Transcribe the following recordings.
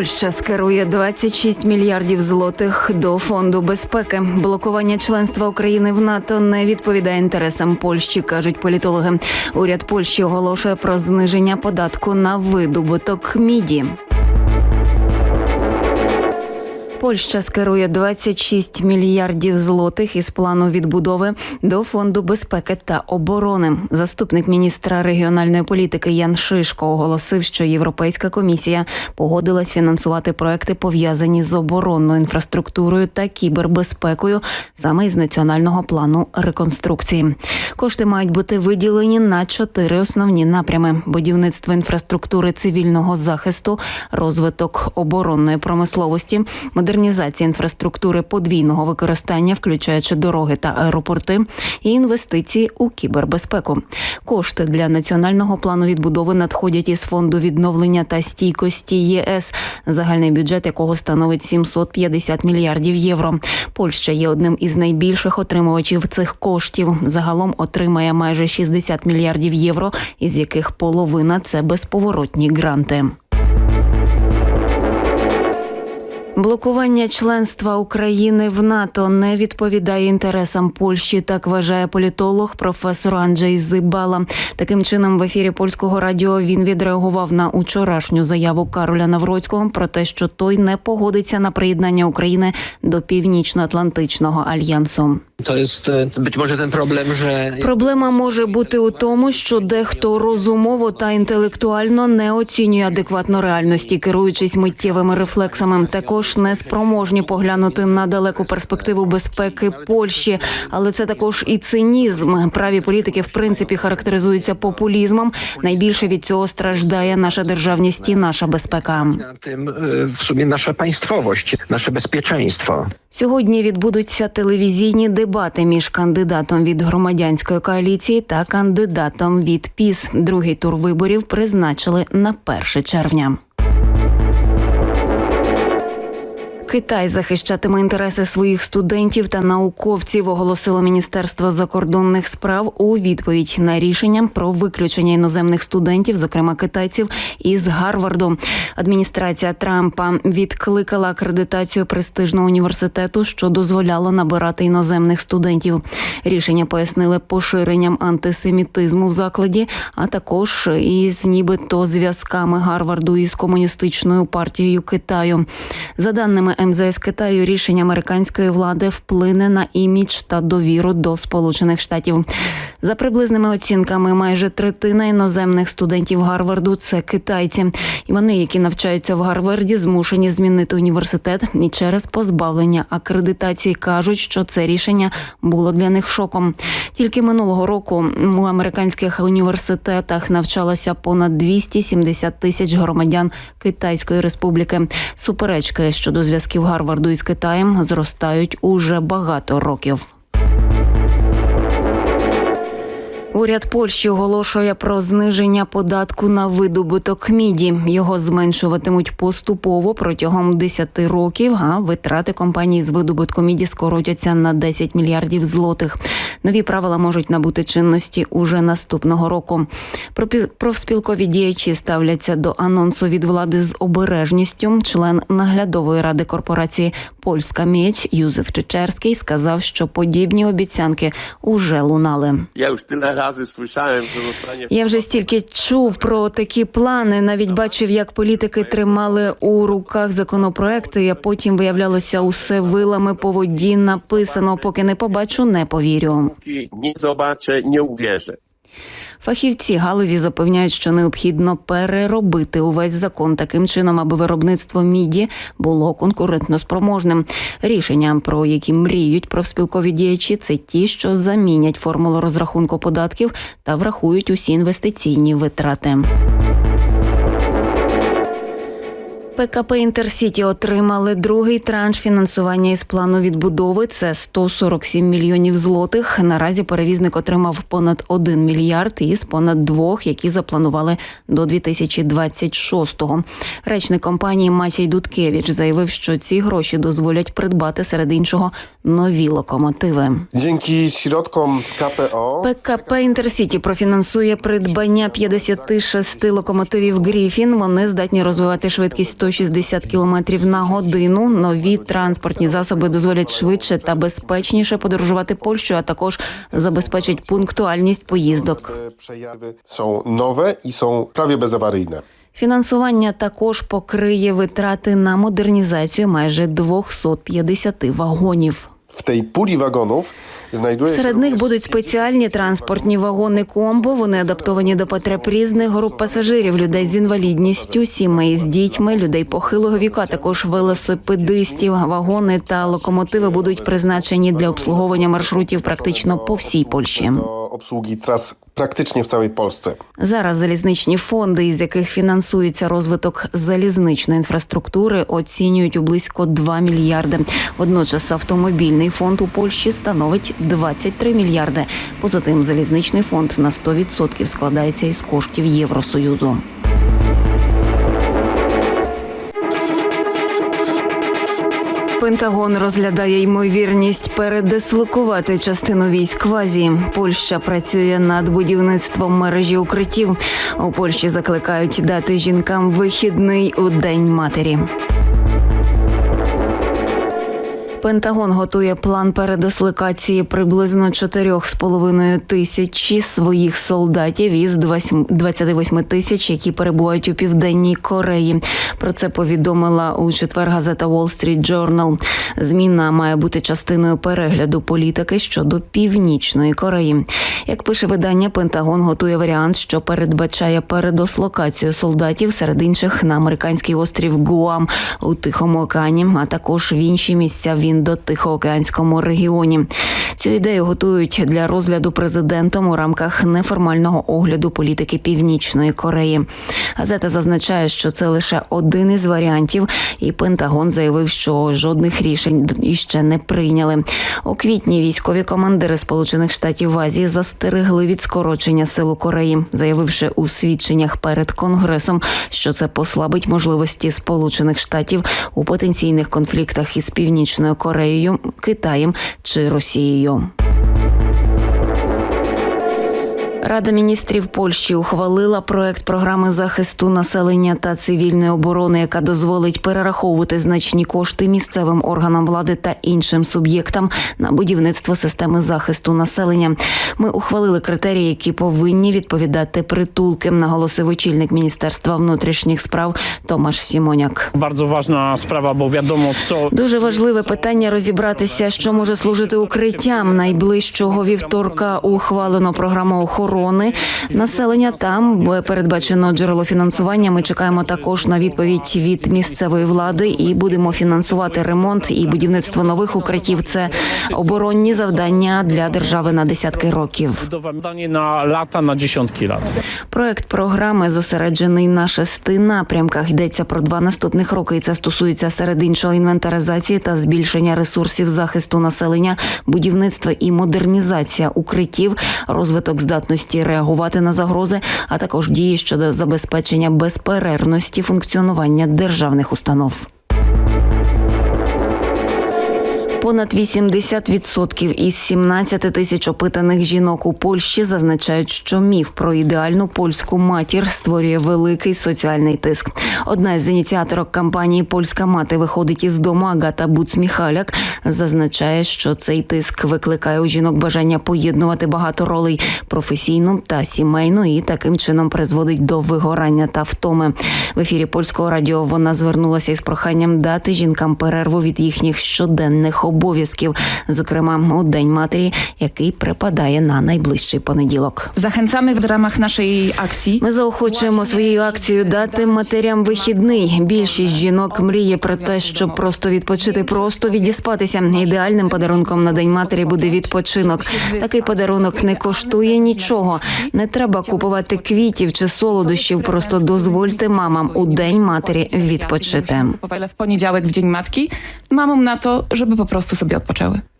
Польща скерує 26 мільярдів злотих до фонду безпеки. Блокування членства України в НАТО не відповідає інтересам Польщі, кажуть політологи. Уряд Польщі оголошує про зниження податку на видобуток міді. Польща скерує 26 мільярдів злотих із плану відбудови до фонду безпеки та оборони. Заступник міністра регіональної політики Ян Шишко оголосив, що Європейська комісія погодилась фінансувати проекти пов'язані з оборонною інфраструктурою та кібербезпекою, саме із національного плану реконструкції. Кошти мають бути виділені на чотири основні напрями: будівництво інфраструктури цивільного захисту, розвиток оборонної промисловості, модернізація інфраструктури подвійного використання, включаючи дороги та аеропорти, і інвестиції у кібербезпеку. Кошти для національного плану відбудови надходять із фонду відновлення та стійкості ЄС, загальний бюджет якого становить 750 мільярдів євро. Польща є одним із найбільших отримувачів цих коштів. Загалом отримає майже 60 мільярдів євро, із яких половина це безповоротні гранти. Блокування членства України в НАТО не відповідає інтересам Польщі. Так вважає політолог професор Анджей Зибала. Таким чином, в ефірі польського радіо він відреагував на учорашню заяву Кароля Навроцького про те, що той не погодиться на приєднання України до Північно-Атлантичного альянсу. To jest e, być może ten problem, że Проблема може бути у тому, що дехто розумово та інтелектуально не оцінює адекватно реальності, керуючись миттєвими рефлексами. Також не спроможні поглянути на далеку перспективу безпеки Польщі, але це також і цинізм. Праві політики в принципі характеризуються популізмом. Найбільше від цього страждає наша державність і наша безпека. e, w sumie nasza państwowość, nasze bezpieczeństwo. Сьогодні відбудуться телевізійні дебати між кандидатом від громадянської коаліції та кандидатом від ПІС. Другий тур виборів призначили на 1 червня. Китай захищатиме інтереси своїх студентів та науковців, оголосило Міністерство закордонних справ у відповідь на рішення про виключення іноземних студентів, зокрема китайців, із Гарварду. Адміністрація Трампа відкликала акредитацію престижного університету, що дозволяло набирати іноземних студентів. Рішення пояснили поширенням антисемітизму в закладі, а також із нібито зв'язками Гарварду із комуністичною партією Китаю. За даними МЗС Китаю, рішення американської влади вплине на імідж та довіру до Сполучених Штатів. За приблизними оцінками, майже третина іноземних студентів Гарварду це китайці, і вони, які навчаються в Гарварді, змушені змінити університет і через позбавлення акредитації кажуть, що це рішення було для них шоком. Тільки минулого року у американських університетах навчалося понад 270 тисяч громадян Китайської республіки. Суперечки щодо зв'язків Гарварду із Китаєм зростають уже багато років. Уряд Польщі оголошує про зниження податку на видобуток міді. Його зменшуватимуть поступово протягом 10 років. А витрати компанії з видобутку міді скоротяться на 10 мільярдів злотих. Нові правила можуть набути чинності уже наступного року. Профспілкові діячі ставляться до анонсу від влади з обережністю. Член наглядової ради корпорації Польська Міч Юзеф Чечерський сказав, що подібні обіцянки уже лунали. Tyle razy słyszałem, że zostanie Я вже стільки чув про такі плани. Навіть бачив, як політики тримали у руках законопроекти, а потім виявлялося усе вилами по воді написано. Поки не побачу, не повірю. Ні, побачу, не uwierzę. Фахівці галузі запевняють, що необхідно переробити увесь закон таким чином, аби виробництво міді було конкурентно спроможним. Рішення, про які мріють профспілкові діячі, це ті, що замінять формулу розрахунку податків та врахують усі інвестиційні витрати. ПКП Інтерсіті отримали другий транш фінансування із плану відбудови. Це 147 мільйонів злотих. Наразі перевізник отримав понад 1 мільярд із понад двох, які запланували до 2026-го. Речник компанії Матій Дудкевич заявив, що ці гроші дозволять придбати серед іншого нові локомотиви. Dzięki środkom z KPO ПКП Інтерсіті профінансує придбання 56 локомотивів Гріфін. Вони здатні розвивати швидкість 106 160 км на годину. Нові транспортні засоби дозволять швидше та безпечніше подорожувати Польщею, а також забезпечать пунктуальність поїздок. Przejawy są nowe i są prawie bezawaryjne. Фінансування також покриє витрати на модернізацію майже 250 вагонів. W tej puli wagonów Серед них будуть спеціальні транспортні вагони комбо. Вони адаптовані до потреб різних груп пасажирів, людей з інвалідністю, сімей з дітьми, людей похилого віку, а також велосипедистів. Вагони та локомотиви будуть призначені для обслуговування маршрутів практично по всій Польщі. do obsługi tras praktycznie w całej Polsce. Зараз залізничні фонди, із яких фінансується розвиток залізничної інфраструктури, оцінюють у близько 2 мільярди. Водночас автомобільний фонд у Польщі становить 23 мільярди. Поза тим, залізничний фонд на 100% складається із коштів Євросоюзу. Пентагон розглядає ймовірність передислокувати частину військ в Азії. Польща працює над будівництвом мережі укриттів. У Польщі закликають дати жінкам вихідний у день матері. Пентагон готує план передислокації приблизно 4,5 тисячі своїх солдатів із 28 тисяч, які перебувають у південній Кореї. Про це повідомила у четвер газета Wall Street Journal. Зміна має бути частиною перегляду політики щодо північної Кореї. Як пише видання, Пентагон готує варіант, що передбачає передослокацію солдатів серед інших на американський острів Гуам у Тихому океані, а також в інші місця в індо-тихоокеанському регіоні. Цю ідею готують для розгляду президентом у рамках неформального огляду політики Північної Кореї. Газета зазначає, що це лише один із варіантів, і Пентагон заявив, що жодних рішень іще не прийняли. У квітні військові командири Сполучених Штатів Азії застерегли від скорочення сил у Кореї, заявивши у свідченнях перед конгресом, що це послабить можливості Сполучених Штатів у потенційних конфліктах із Північною Кореєю, Китаєм чи Росією. Рада міністрів Польщі ухвалила проект програми захисту населення та цивільної оборони, яка дозволить перераховувати значні кошти місцевим органам влади та іншим суб'єктам на будівництво системи захисту населення. Ми ухвалили критерії, які повинні відповідати притулки, наголосив очільник міністерства внутрішніх справ Томаш Сімоняк. Bardzo ważna sprawa, bo wiadomo, co Дуже важливе питання розібратися, що може служити укриттям. Найближчого вівторка ухвалено програму охорони населення. Там передбачено джерело фінансування. Ми чекаємо також на відповідь від місцевої влади і будемо фінансувати ремонт і будівництво нових укриттів. Це оборонні завдання для держави на десятки років. danie na lata, na. Проект програми зосереджений на шести напрямках. Йдеться про два наступних роки. І це стосується серед іншого інвентаризації та збільшення ресурсів захисту населення, будівництва і модернізація укриттів, розвиток здатності реагувати на загрози, а також дії щодо забезпечення безперервності функціонування державних установ. Понад 80% із 17 тисяч опитаних жінок у Польщі зазначають, що міф про ідеальну польську матір створює великий соціальний тиск. Одна із ініціаторок кампанії Польська мати виходить із дому Агата Буцміхаляк зазначає, що цей тиск викликає у жінок бажання поєднувати багато ролей професійну та сімейну, і таким чином призводить до вигорання та втоми. В ефірі польського радіо вона звернулася із проханням дати жінкам перерву від їхніх щоденних обов'язків, зокрема у день матері, який припадає на найближчий понеділок. Zachęcamy w ramach naszej akcji Ми заохочуємо своєю акцією дати матерям вихідний. Більшість жінок мріє про те, щоб просто відпочити, просто відіспатися. Ідеальним подарунком на день матері буде відпочинок. Такий подарунок не коштує нічого. Не треба купувати квітів чи солодощів. Просто дозвольте мамам у день матері відпочити. w poniedziałek, w Dzień Matki, mamom na to, żeby po prostu sobie.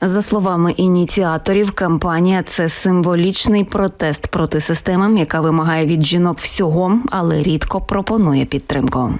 За словами ініціаторів, кампанія це символічний протест проти системи, яка вимагає від жінок всього, але рідко пропонує підтримку.